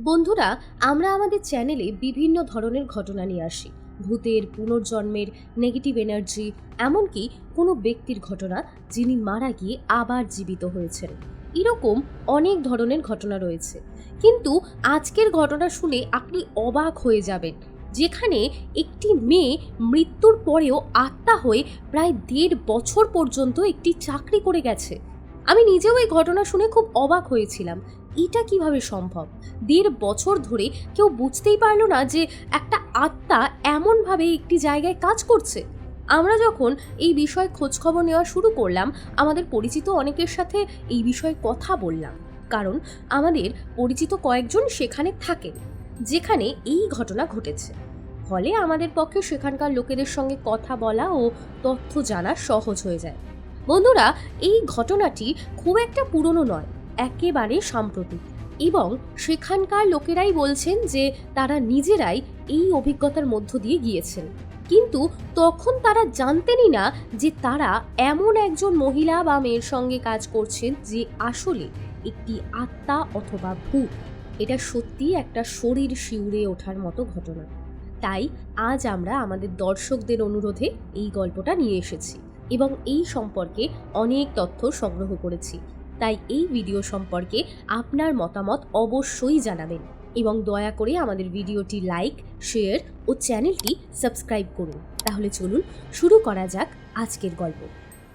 বন্ধুরা, আমরা আমাদের চ্যানেলে বিভিন্ন ধরনের ঘটনা নিয়ে আসি। ভূতের পুনর্জন্মের নেগেটিভ এনার্জি এমনকি কোনো ব্যক্তির ঘটনা যিনি মারা গিয়ে আবার জীবিত হয়েছেন। এরকম অনেক ধরনের ঘটনা রয়েছে। কিন্তু আজকের ঘটনা শুনে আপনি অবাক হয়ে যাবেন, যেখানে একটি মেয়ে মৃত্যুর পরেও আত্মা হয়ে প্রায় দেড় বছর পর্যন্ত একটি চাকরি করে গেছে। আমি নিজেও এই ঘটনা শুনে খুব অবাক হয়েছিলাম এটা কীভাবে সম্ভব? দেড় বছর ধরে কেউ বুঝতেই পারল না যে একটা আত্মা এমনভাবে একটি জায়গায় কাজ করছে। আমরা যখন এই বিষয়ে খোঁজখবর নেওয়া শুরু করলাম, আমাদের পরিচিত অনেকের সাথে এই বিষয়ে কথা বললাম। কারণ আমাদের পরিচিত কয়েকজন সেখানে থাকেন, যেখানে এই ঘটনা ঘটেছে। ফলে আমাদের পক্ষে সেখানকার লোকেদের সঙ্গে কথা বলা ও তথ্য জানা সহজ হয়ে যায়। বন্ধুরা, এই ঘটনাটি খুব একটা পুরনো নয়। একেবারে সাম্প্রতিক এবং সেখানকার লোকেরাই বলছেন যে তারা নিজেরাই এই অভিজ্ঞতার মধ্য দিয়ে গিয়েছেন। কিন্তু তখন তারা জানতেনই না যে তারা এমন একজন মহিলা বা মেয়ের সঙ্গে কাজ করছেন যে আসলে একটি আত্মা অথবা ভূত। এটা সত্যি একটা শরীর শিউরে ওঠার মতো ঘটনা। তাই আজ আমরা আমাদের দর্শকদের অনুরোধে এই গল্পটা নিয়ে এসেছি এবং এই সম্পর্কে অনেক তথ্য সংগ্রহ করেছি। তাই এই ভিডিও সম্পর্কে আপনার মতামত অবশ্যই জানাবেন এবং দয়া করে আমাদের ভিডিওটি লাইক শেয়ার ও চ্যানেলটি সাবস্ক্রাইব করুন। তাহলে চলুন শুরু করা যাক আজকের গল্প।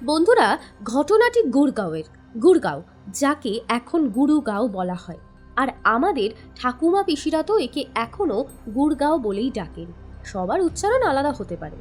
বন্ধুরা, ঘটনাটি গুড়গাঁওয়ের গুড়গাঁও যাকে এখন গুরুগাঁও বলা হয়। আর আমাদের ঠাকুমা পিসিরা তো একে এখনও গুড়গাঁও বলেই ডাকেন। সবার উচ্চারণ আলাদা হতে পারে।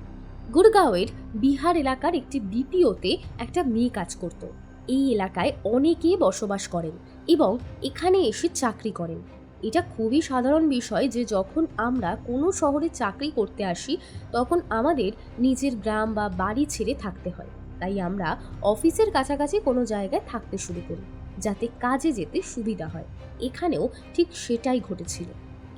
গুড়গাঁওয়ের বিহার এলাকার একটি বিপিওতে একটা মেয়ে কাজ করত। এই এলাকায় অনেকে বসবাস করেন এবং এখানে এসে চাকরি করেন। এটা খুবই সাধারণ বিষয় যে যখন আমরা কোনো শহরে চাকরি করতে আসি, তখন আমাদের নিজের গ্রাম বা বাড়ি ছেড়ে থাকতে হয়। তাই আমরা অফিসের কাছাকাছি কোনো জায়গায় থাকতে শুরু করি, যাতে কাজে যেতে সুবিধা হয়। এখানেও ঠিক সেটাই ঘটেছিল।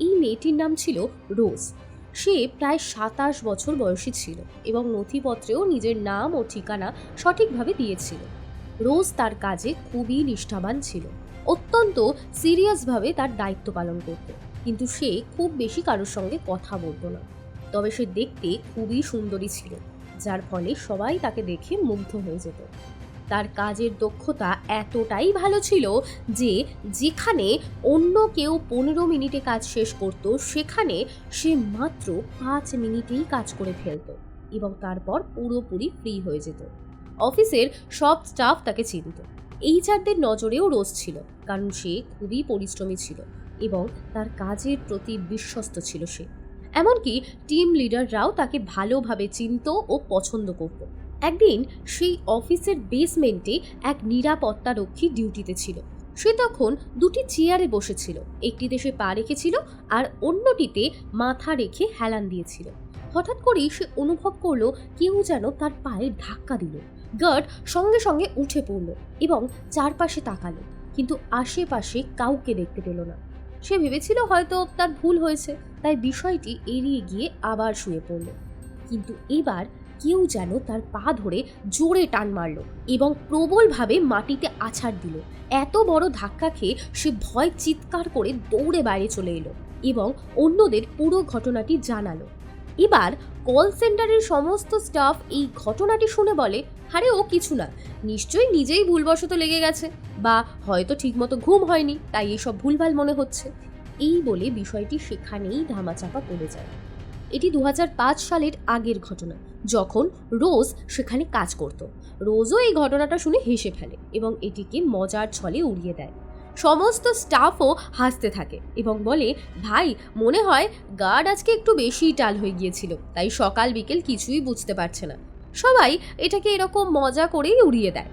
এই মেয়েটির নাম ছিল রোজ। সে প্রায় সাতাশ বছর বয়সী ছিল এবং নথিপত্রেও নিজের নাম ও ঠিকানা সঠিকভাবে দিয়েছিল। রোজ তার কাজে খুবই নিষ্ঠাবান ছিল। অত্যন্ত সিরিয়াসভাবে তার দায়িত্ব পালন করত। কিন্তু সে খুব বেশি কারোর সঙ্গে কথা বলতো না। তবে সে দেখতে খুবই সুন্দরী ছিল, যার ফলে সবাই তাকে দেখে মুগ্ধ হয়ে যেত। তার কাজের দক্ষতা এতটাই ভালো ছিল যে, যেখানে অন্য কেউ পনেরো মিনিটে কাজ শেষ করত, সেখানে সে মাত্র পাঁচ মিনিটেই কাজ করে ফেলত এবং তারপর পুরোপুরি ফ্রি হয়ে যেত। অফিসের সব স্টাফ তাকে চিনত। এইচআরদের নজরেও রোজ ছিল, কারণ সে খুবই পরিশ্রমী ছিল এবং তার কাজের প্রতি বিশ্বস্ত ছিল সে। এমনকি টিম লিডাররাও তাকে ভালোভাবে চিনত ও পছন্দ করত। একদিন সেই অফিসের বেসমেন্টে এক নিরাপত্তারক্ষী ডিউটিতে ছিল। সে তখন দুটি চেয়ারে বসেছিল, একটিতে সে পা রেখেছিল আর অন্যটিতে মাথা রেখে হেলান দিয়েছিল। হঠাৎ করেই সে অনুভব করল কেউ যেন তার পায়ে ধাক্কা দিল। গার্ড সঙ্গে সঙ্গে উঠে পড়ল এবং চারপাশে তাকালো, কিন্তু আশেপাশে কাউকে দেখতে পেল না। সে ভেবেছিল হয়তো তার ভুল হয়েছে, তাই বিষয়টি এড়িয়ে গিয়ে আবার শুয়ে পড়ল। কিন্তু এবার কেউ যেন তার পা ধরে জোরে টান মারল এবং প্রবলভাবে মাটিতে আছাড় দিল। এত বড় ধাক্কা খেয়ে সে ভয় চিৎকার করে দৌড়ে বাইরে চলে এলো এবং অন্যদের পুরো ঘটনাটি জানালো। এবার কল সেন্টারের সমস্ত স্টাফ এই ঘটনাটি শুনে বলে, আরে, ও কিছু না, নিশ্চয়ই নিজেই ভুলবশত লেগে গেছে বা হয়তো ঠিকমতো ঘুম হয়নি, তাই এসব ভুলভাল মনে হচ্ছে। এই বলে বিষয়টি সেখানেই ধামাচাপা পড়ে যায়। এটি দু হাজার পাঁচ সালের আগের ঘটনা, যখন রোজ সেখানে কাজ করত। রোজও এই ঘটনাটা শুনে হেসে ফেলে এবং এটিকে মজার ছলে উড়িয়ে দেয়। সমস্ত স্টাফও হাসতে থাকে এবং বলে, ভাই, মনে হয় গার্ড আজকে একটু বেশিই টাল হয়ে গিয়েছিল, তাই সকাল বিকেল কিছুই বুঝতে পারছে না। সবাই এটাকে এরকম মজা করেই উড়িয়ে দেয়।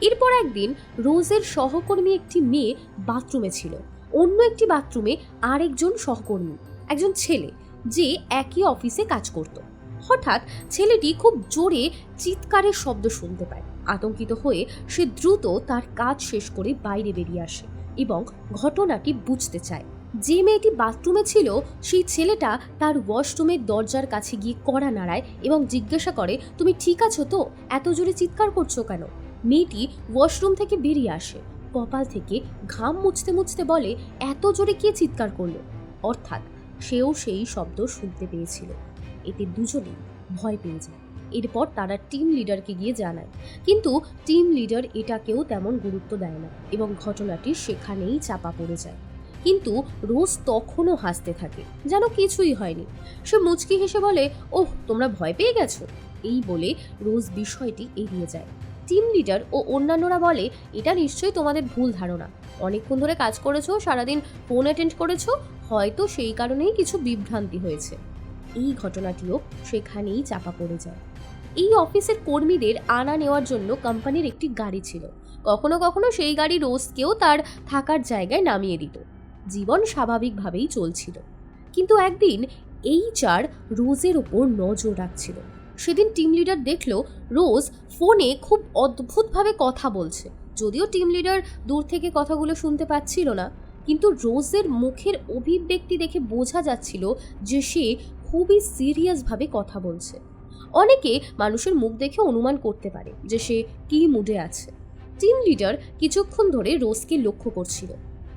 এরপর একদিন রোজের সহকর্মী একটি মেয়ে বাথরুমে ছিল। অন্য একটি বাথরুমে আরেকজন সহকর্মী, একজন ছেলে, যে একই অফিসে কাজ করত। হঠাৎ ছেলেটি খুব জোরে চিৎকারের শব্দ শুনতে পায়। আতঙ্কিত হয়ে সে দ্রুত তার কাজ শেষ করে বাইরে বেরিয়ে আসে। এবং ঘটনাটি বুঝতে চায়। যে মেয়েটি বাথরুমে ছিল, সেই ছেলেটা তার ওয়াশরুমের দরজার কাছে গিয়ে কড়া নাড়ায় এবং জিজ্ঞাসা করে, তুমি ঠিক আছো তো? এত জোরে চিৎকার করছ কেন? মেয়েটি ওয়াশরুম থেকে বেরিয়ে আসে। কপাল থেকে ঘাম মুছতে মুছতে বলে, এত জোরে কে চিৎকার করল? অর্থাৎ সেও সেই শব্দ শুনতে পেয়েছিল। এতে দুজনেই ভয় পেয়ে যায়। এরপর তারা টিম লিডারকে গিয়ে জানায়। কিন্তু টিম লিডার এটাকেও তেমন গুরুত্ব দেয় না এবং ঘটনাটি সেখানেই চাপা পড়ে যায়। কিন্তু রোজ তখনও হাসতে থাকে, যেন কিছুই হয়নি। সে মুচকি হেসে বলে, ওহ, তোমরা ভয় পেয়ে গেছো? এই বলে রোজ বিষয়টি এড়িয়ে যায়। টিম লিডার ও অন্যান্যরা বলে, এটা নিশ্চয়ই তোমাদের ভুল ধারণা। অনেকক্ষণ ধরে কাজ করেছ, সারাদিন ফোন অ্যাটেন্ড করেছ, হয়তো সেই কারণেই কিছু বিভ্রান্তি হয়েছে। এই ঘটনাটিও সেখানেই চাপা পড়ে যায়। এই অফিসের কর্মীদের আনা নেওয়ার জন্য কোম্পানির একটি গাড়ি ছিল। কখনো কখনো সেই গাড়ি রোজকেও তার থাকার জায়গায় নামিয়ে দিত। জীবন স্বাভাবিকভাবেই চলছিল। কিন্তু একদিন এই চার রোজের ওপর নজর রাখছিল। সেদিন টিম লিডার দেখল, রোজ ফোনে খুব অদ্ভুতভাবে কথা বলছে। যদিও টিম লিডার দূর থেকে কথাগুলো শুনতে পাচ্ছিল না, কিন্তু রোজের মুখের অভিব্যক্তি দেখে বোঝা যাচ্ছিল যে সে খুবই সিরিয়াসভাবে কথা বলছে। অনেকে মানুষের মুখ দেখে অনুমান করতে পারে যে সে কী মুডে আছে। টিম লিডার কিছুক্ষণ ধরে রোজকে লক্ষ্য করছিল,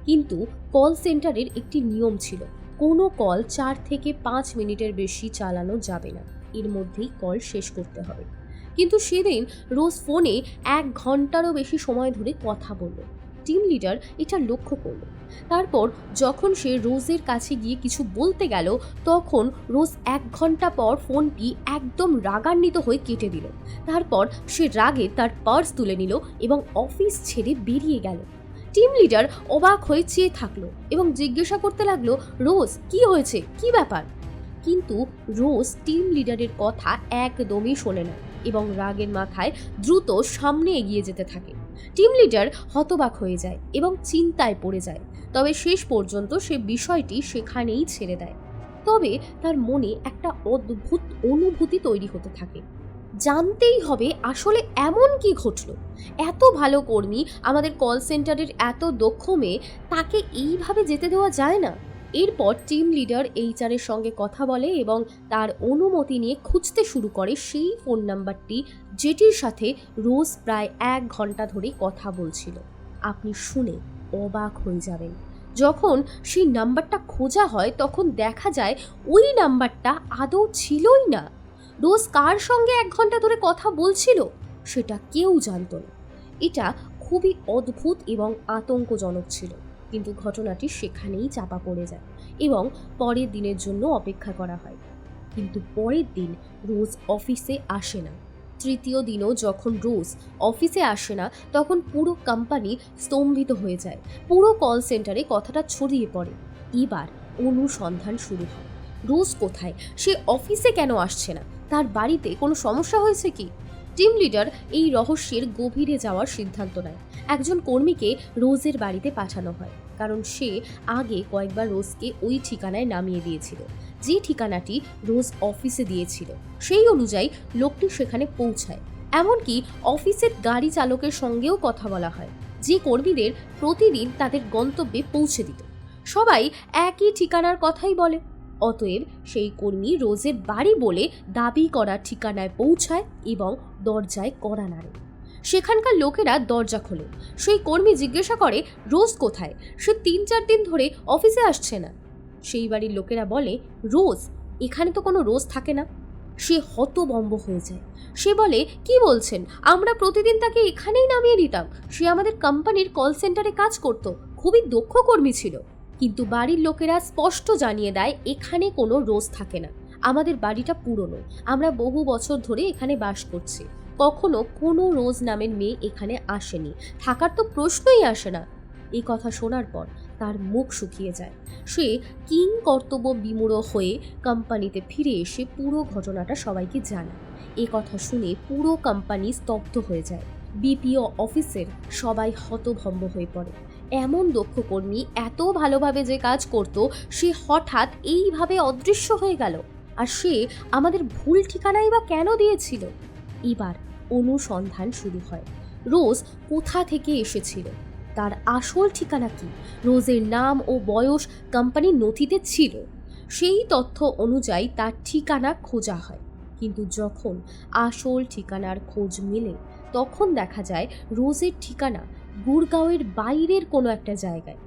কিন্তু কল সেন্টারের একটি নিয়ম ছিল, কোনো কল চার থেকে পাঁচ মিনিটের বেশি চালানো যাবে না, এর মধ্যেই কল শেষ করতে হবে। কিন্তু সেদিন রোজ ফোনে এক ঘন্টারও বেশি সময় ধরে কথা বলল। টিম লিডার এটা লক্ষ্য করল। তারপর যখন সে রোজের কাছে গিয়ে কিছু বলতে গেল, তখন রোজ এক ঘণ্টা পর ফোনটি একদম রাগান্বিত হয়ে কেটে দিল। তারপর সে রাগে তার পার্স তুলে নিল এবং অফিস ছেড়ে বেরিয়ে গেল। টিম লিডার অবাক হয়ে চেয়ে থাকল এবং জিজ্ঞাসা করতে লাগল, রোজ, কি হয়েছে? কি ব্যাপার? কিন্তু রোজ টিম লিডারের কথা একদমই শোনে না এবং রাগের মাথায় দ্রুত সামনে এগিয়ে যেতে থাকে। টিম লিডার হতবাক হয়ে যায় এবং চিন্তায় পড়ে যায়। তবে শেষ পর্যন্ত সে বিষয়টি সেখানেই ছেড়ে দেয়। তবে তার মনে একটা অদ্ভুত অনুভূতি তৈরি হতে থাকে। জানতেই হবে আসলে এমন কি ঘটল। এত ভালো কর্মী, আমাদের কল সেন্টারের এত দক্ষ মেয়ে, তাকে এইভাবে যেতে দেওয়া যায় না? এরপর টিম লিডার এইচআরের সঙ্গে কথা বলে এবং তার অনুমতি নিয়ে খুঁজতে শুরু করে সেই ফোন নাম্বারটি, যেটির সাথে রোজ প্রায় এক ঘণ্টা ধরে কথা বলছিল। আপনি শুনে অবাক হয়ে যাবেন। যখন সেই নাম্বারটা খোঁজা হয়, তখন দেখা যায় ওই নাম্বারটা আদৌ ছিলই না। রোজ কার সঙ্গে এক ঘণ্টা ধরে কথা বলছিল, সেটা কেউ জানতো না। এটা খুবই অদ্ভুত এবং আতঙ্কজনক ছিল। কিন্তু ঘটনাটি সেখানেই চাপা পড়ে যায় এবং পরের দিনের জন্য অপেক্ষা করা হয়। কিন্তু পরের দিন রোজ অফিসে আসে না। তৃতীয় দিনও যখন রোজ অফিসে আসে না, তখন পুরো কোম্পানি স্তম্ভিত হয়ে যায়। পুরো কল সেন্টারে কথাটা ছড়িয়ে পড়ে। এবার অনুসন্ধান শুরু হয়। রোজ কোথায়? সে অফিসে কেন আসছে না? তার বাড়িতে কোনো সমস্যা হয়েছে কি? টিম লিডার এই রহস্যের গভীরে যাওয়ার সিদ্ধান্ত নেয়। একজন কর্মীকে রোজের বাড়িতে পাঠানো হয়, কারণ সে আগে কয়েকবার রোজকে ওই ঠিকানায় নামিয়ে দিয়েছিল। যে ঠিকানাটি রোজ অফিসে দিয়েছিল, সেই অনুযায়ী লোকটি সেখানে পৌঁছায়। এমনকি অফিসের গাড়ি চালকের সঙ্গেও কথা বলা হয়, যে কর্মীদের প্রতিদিন তাদের গন্তব্যে পৌঁছে দিত। সবাই একই ঠিকানার কথাই বলে। অতএব সেই কর্মী রোজের বাড়ি বলে দাবি করা ঠিকানায় পৌঁছায় এবং দরজায় কড়া নাড়ে। সেখানকার লোকেরা দরজা খোলে। সেই কর্মী জিজ্ঞাসা করে, রোজ কোথায়? সে তিন চার দিন ধরে অফিসে আসছে না। সেই বাড়ির লোকেরা বলে, রোজ, এখানে তো কোনো রোজ থাকে না। সে হতবম্ব হয়ে যায়। সে বলে, কি বলছেন? আমরা প্রতিদিন তাকে এখানেই নামিয়ে দিতাম। সে আমাদের কোম্পানির কল সেন্টারে কাজ করত। খুবই দক্ষ কর্মী ছিল। কিন্তু বাড়ির লোকেরা স্পষ্ট জানিয়ে দেয়, এখানে কোনো রোজ থাকে না। আমাদের বাড়িটা পুরনো। আমরা বহু বছর ধরে এখানে বাস করছি। কখনো কোনো রোজ নামের মেয়ে এখানে আসেনি। থাকার তো প্রশ্নই আসে না। এই কথা শোনার পর তার মুখ শুকিয়ে যায়। সে কিং কর্তব্য বিমূঢ় হয়ে কোম্পানিতে ফিরে এসে পুরো ঘটনাটা সবাইকে জানায়। এ কথা শুনে পুরো কোম্পানি স্তব্ধ হয়ে যায়। বিপিও অফিসের সবাই হতভম্ব হয়ে পড়ে। এমন দক্ষ কর্মী এত ভালোভাবে যে কাজ করত, সে হঠাৎ এইভাবে অদৃশ্য হয়ে গেল। আর সে আমাদের ভুল ঠিকানাই বা কেন দিয়েছিল? এবার অনুসন্ধান শুরু হয়। রোজ কোথা থেকে এসেছিল? তার আসল ঠিকানা কি? রোজের নাম ও বয়স কোম্পানির নথিতে ছিল। সেই তথ্য অনুযায়ী তার ঠিকানা খোঁজা হয়। কিন্তু যখন আসল ঠিকানার খোঁজ মেলে, তখন দেখা যায় রোজের ঠিকানা গুড়গাঁওয়ের বাইরের কোনো একটা জায়গায়।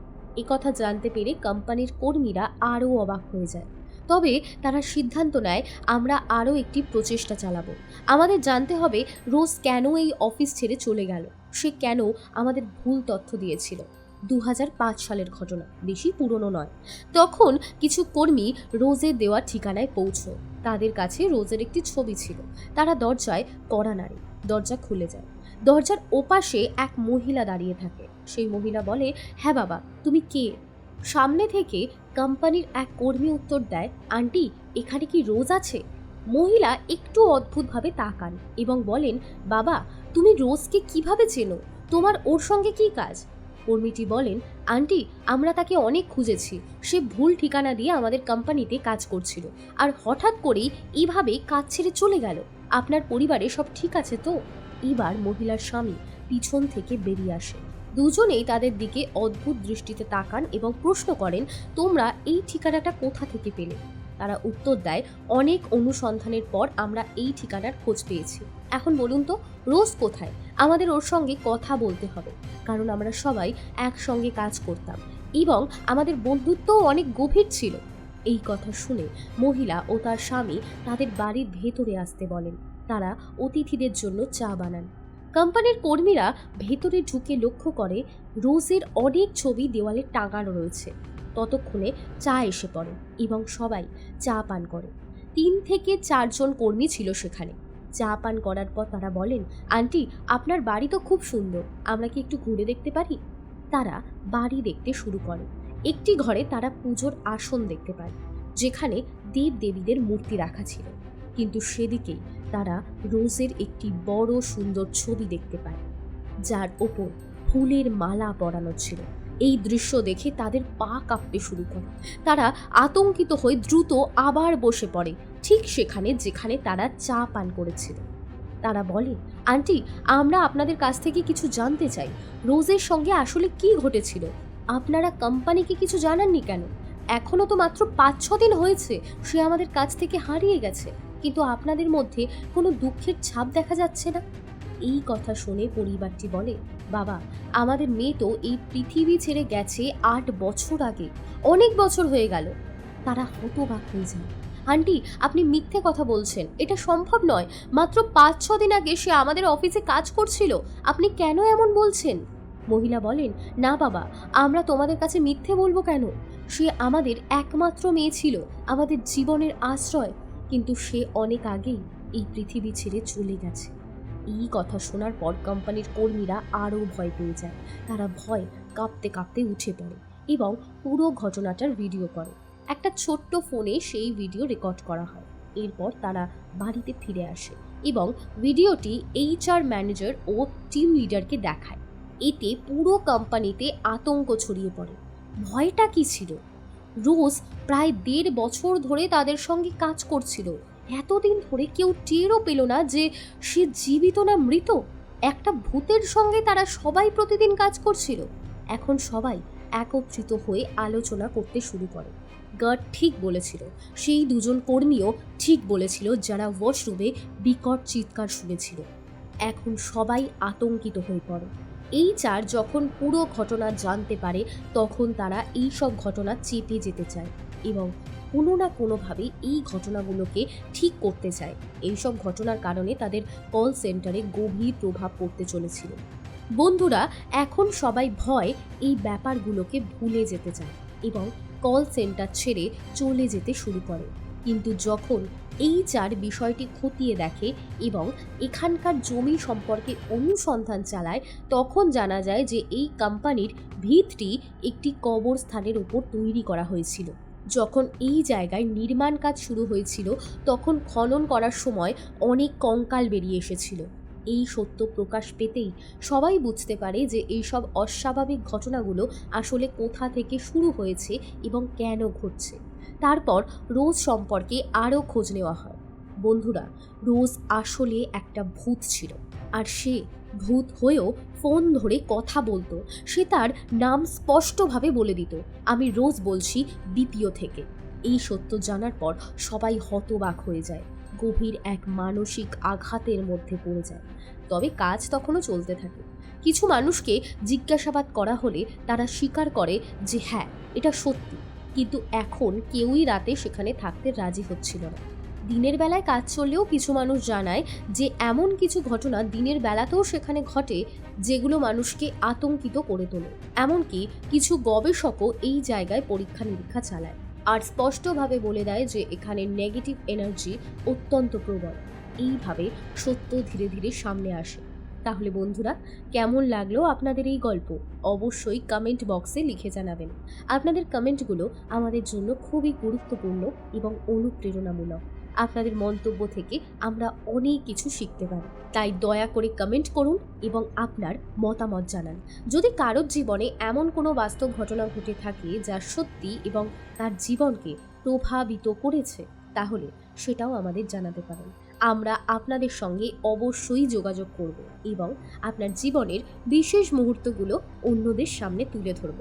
কথা জানতে পেরে কোম্পানির কর্মীরা আরও অবাক হয়ে যায়। তবে তারা সিদ্ধান্ত নেয়, আমরা আরও একটি প্রচেষ্টা চালাবো। আমাদের জানতে হবে রোজ কেন এই অফিস ছেড়ে চলে গেল? সে কেন আমাদের ভুল তথ্য দিয়েছিল? দু হাজার পাঁচ সালের ঘটনা, বেশি পুরনো নয়। তখন কিছু কর্মী রোজের দেওয়া ঠিকানায় পৌঁছো তাদের কাছে রোজের একটি ছবি ছিল। তারা দরজায় কড়া নাড়ে, দরজা খুলে যায়। দরজার ওপাশে এক মহিলা দাঁড়িয়ে থাকে। সেই মহিলা বলে হ্যাঁ বাবা, তুমি কে? সামনে থেকে কোম্পানির এক কর্মী উত্তর দেয়, আন্টি, এখানে কি রোজ আছে? মহিলা একটু অদ্ভুতভাবে তাকান এবং বলেন, বাবা তুমি রোজকে কীভাবে চেনো? তোমার ওর সঙ্গে কি কাজ? কর্মীটি বলেন, আন্টি, আমরা তাকে অনেক খুঁজেছি। সে ভুল ঠিকানা দিয়ে আমাদের কোম্পানিতে কাজ করছিল। আর হঠাৎ করেই এইভাবে কাজ ছেড়ে চলে গেল। আপনার পরিবারে সব ঠিক আছে তো? এবার মহিলার স্বামী পিছন থেকে বেরিয়ে আসে। দুজনেই তাদের দিকে অদ্ভুত দৃষ্টিতে তাকান এবং প্রশ্ন করেন, তোমরা এই ঠিকানাটা কোথা থেকে পেলে? তারা উত্তর দেয়, অনেক অনুসন্ধানের পর আমরা এই ঠিকানার খোঁজ পেয়েছি। এখন বলুন তো, রোজ কোথায়? আমাদের ওর সঙ্গে কথা বলতে হবে, কারণ আমরা সবাই একসঙ্গে কাজ করতাম। এবং আমাদের বন্ধুত্বও অনেক গভীর ছিল। এই কথা শুনে মহিলা ও তার স্বামী তাদের বাড়ির ভেতরে আসতে বলেন। তারা অতিথিদের জন্য চা বানান। কোম্পানির কর্মীরা ভেতরে ঢুকে লক্ষ্য করে, রোজের অনেক ছবি দেওয়ালে টাঙানো রয়েছে। ততক্ষণে চা এসে পড়ে এবং সবাই চা পান করে। তিন থেকে চারজন কর্মী ছিল সেখানে। চা পান করার পর তারা বলেন, আন্টি, আপনার বাড়ি তো খুব সুন্দর, আমরা কি একটু ঘুরে দেখতে পারি? তারা বাড়ি দেখতে শুরু করে। একটি ঘরে তারা পুজোর আসন দেখতে পায়, যেখানে দেব দেবীদের মূর্তি রাখা ছিল। কিন্তু সেদিকেই তারা রোজের একটি বড় সুন্দর ছবি দেখতে পায়, যার ওপর ফুলের মালা পরানো ছিল। এই দৃশ্য দেখে তাদের পা কাঁপতে শুরু করে। তারা আতঙ্কিত হয়ে দ্রুত আবার বসে পড়ে, ঠিক সেখানে যেখানে তারা চা পান করেছিল। তারা বলে, আন্টি, আমরা আপনাদের কাছ থেকে কিছু জানতে চাই। রোজের সঙ্গে আসলে কি ঘটেছিল? আপনারা কোম্পানিকে কিছু জানাননি কেন? এখনও তো মাত্র পাঁচ ছ দিন হয়েছে, সে আমাদের কাছ থেকে হারিয়ে গেছে। কিন্তু আপনাদের মধ্যে কোনো দুঃখের ছাপ দেখা যাচ্ছে না? এই কথা শুনে পরিবারটি বলে বাবা, আমাদের মেয়ে তো এই পৃথিবী ছেড়ে গেছে আট বছর আগে। অনেক বছর হয়ে গেল। তারা হতবাক হয়ে যায়। আন্টি, আপনি মিথ্যে কথা বলছেন। এটা সম্ভব নয়। মাত্র পাঁচ, ছ দিন আগে সে আমাদের অফিসে কাজ করছিল। আপনি কেন এমন বলছেন? মহিলা বলেন, না বাবা, আমরা তোমাদের কাছে মিথ্যে বলব কেন? সে আমাদের একমাত্র মেয়ে ছিল, আমাদের জীবনের আশ্রয়। কিন্তু সে অনেক আগেই এই পৃথিবী ছেড়ে চলে গেছে। এই কথা শোনার পর কোম্পানির কর্মীরা আরও ভয় পেয়ে যায়। তারা ভয় কাঁপতে কাঁপতে উঠে পড়ে এবং পুরো ঘটনাটার ভিডিও করে। একটা ছোট্ট ফোনে সেই ভিডিও রেকর্ড করা হয়। এরপর তারা বাড়িতে ফিরে আসে এবং ভিডিওটি এইচআর ম্যানেজার ও টিম লিডারকে দেখায়। এতে পুরো কোম্পানিতে আতঙ্ক ছড়িয়ে পড়ে। ভয়টা কি ছিল? রোজ প্রায় দেড় বছর ধরে তাদের সঙ্গে কাজ করছিল এতদিন ধরে কেউ টেরও পেল না যে সে জীবিত না মৃত। একটা ভূতের সঙ্গে তারা সবাই প্রতিদিন কাজ করছিল। এখন সবাই একত্রিত হয়ে আলোচনা করতে শুরু করে। গার্ড ঠিক বলেছিল, সেই দুজন কর্মীও ঠিক বলেছিল যারা ওয়াশরুমে বিকট চিৎকার শুনেছিল। এখন সবাই আতঙ্কিত হয়ে পড়ে। এই চার যখন পুরো ঘটনা জানতে পারে, তখন তারা এই সব ঘটনা চেপে যেতে চায় এবং কোনো না কোনোভাবে এই ঘটনাগুলোকে ঠিক করতে চায়। এইসব ঘটনার কারণে তাদের কল সেন্টারে গভীর প্রভাব পড়তে চলেছিল। বন্ধুরা, এখন সবাই ভয় এই ব্যাপারগুলোকে ভুলে যেতে চায় এবং কল সেন্টার ছেড়ে চলে যেতে শুরু করে। কিন্তু যখন এই চার বিষয়টি খতিয়ে দেখে এবং এখানকার জমি সম্পর্কে অনুসন্ধান চালায়, তখন জানা যায় যে এই কোম্পানির ভিতটি একটি কবরস্থানের উপর তৈরি করা হয়েছিল। যখন এই জায়গায় নির্মাণ কাজ শুরু হয়েছিল, তখন খনন করার সময় অনেক কঙ্কাল বেরিয়ে এসেছিল। এই সত্য প্রকাশ পেতেই সবাই বুঝতে পারে যে এইসব অস্বাভাবিক ঘটনাগুলো আসলে কোথা থেকে শুরু হয়েছে এবং কেন ঘটছে। তারপর রোজ সম্পর্কে আরও খোঁজ নেওয়া হয়। বন্ধুরা, রোজ আসলে একটা ভূত ছিল, আর সে ভূত হয়েও ফোন ধরে কথা বলতো। সে তার নাম স্পষ্টভাবে বলে দিত। আমি রোজ বলছি দ্বিতীয় থেকে। এই সত্য জানার পর সবাই হতবাক হয়ে যায়। গভীর এক মানসিক আঘাতের মধ্যে পড়ে যায়। তবে কাজ তখনও চলতে থাকে। কিছু মানুষকে জিজ্ঞাসাবাদ করা হলে তারা স্বীকার করে যে হ্যাঁ এটা সত্যি। কিন্তু এখন কেউই রাতে সেখানে থাকতে রাজি হচ্ছিল না। দিনের বেলায় কাজ চললেও কিছু মানুষ জানায় যে এমন কিছু ঘটনা দিনের বেলাতেও সেখানে ঘটে যেগুলো মানুষকে আতঙ্কিত করে তোলে। এমনকি কিছু গবেষকও এই জায়গায় পরীক্ষা নিরীক্ষা চালায় আর স্পষ্টভাবে বলে দেয় যে এখানে নেগেটিভ এনার্জি অত্যন্ত প্রবল। এইভাবে সত্য ধীরে ধীরে সামনে আসে। তাহলে বন্ধুরা, কেমন লাগল আপনাদের এই গল্প? অবশ্যই কমেন্ট বক্সে লিখে জানাবেন। আপনাদের কমেন্টগুলো আমাদের জন্য খুবই গুরুত্বপূর্ণ এবং অনুপ্রেরণামূলক। আপনাদের মন্তব্য থেকে আমরা অনেক কিছু শিখতে পারি। তাই দয়া করে কমেন্ট করুন এবং আপনার মতামত জানান। যদি কারোর জীবনে এমন কোনো বাস্তব ঘটনা ঘটে থাকে যা সত্যি এবং তার জীবনকে প্রভাবিত করেছে, তাহলে সেটাও আমাদের জানাতে পারেন। আমরা আপনাদের সঙ্গে অবশ্যই যোগাযোগ করব এবং আপনার জীবনের বিশেষ মুহূর্তগুলো অন্যদের সামনে তুলে ধরব।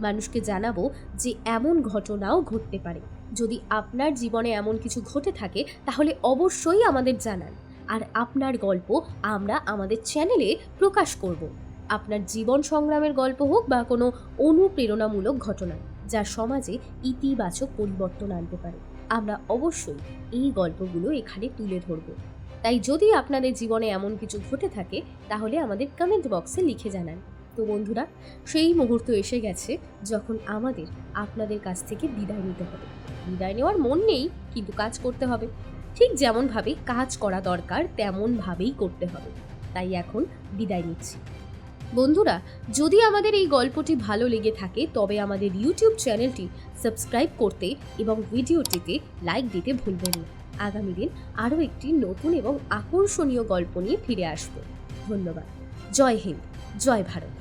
মানুষকে জানাব যে এমন ঘটনাও ঘটতে পারে। যদি আপনার জীবনে এমন কিছু ঘটে থাকে, তাহলে অবশ্যই আমাদের জানান। আর আপনার গল্প আমরা আমাদের চ্যানেলে প্রকাশ করব। আপনার জীবন সংগ্রামের গল্প হোক বা কোনো অনুপ্রেরণামূলক ঘটনা, যা সমাজে ইতিবাচক পরিবর্তন আনতে পারে, আমরা অবশ্যই এই গল্পগুলো এখানে তুলে ধরব। তাই যদি আপনাদের জীবনে এমন কিছু ঘটে থাকে, তাহলে আমাদের কমেন্ট বক্সে লিখে জানান। তো বন্ধুরা, সেই মুহূর্ত এসে গেছে যখন আমাদের আপনাদের কাছ থেকে বিদায় নিতে হবে। বিদায় নেওয়ার মন নেই, কিন্তু কাজ করতে হবে। ঠিক যেমনভাবে কাজ করা দরকার, তেমনভাবেই করতে হবে। তাই এখন বিদায় নিচ্ছি। বন্ধুরা, যদি আমাদের এই গল্পটি ভালো লেগে থাকে, তবে আমাদের ইউটিউব চ্যানেলটি সাবস্ক্রাইব করতে এবং ভিডিওটিতে লাইক দিতে ভুলবেন না। আগামী দিন আরও একটি নতুন এবং আকর্ষণীয় গল্প নিয়ে ফিরে আসব। ধন্যবাদ। জয় হিন্দ। জয় ভারত।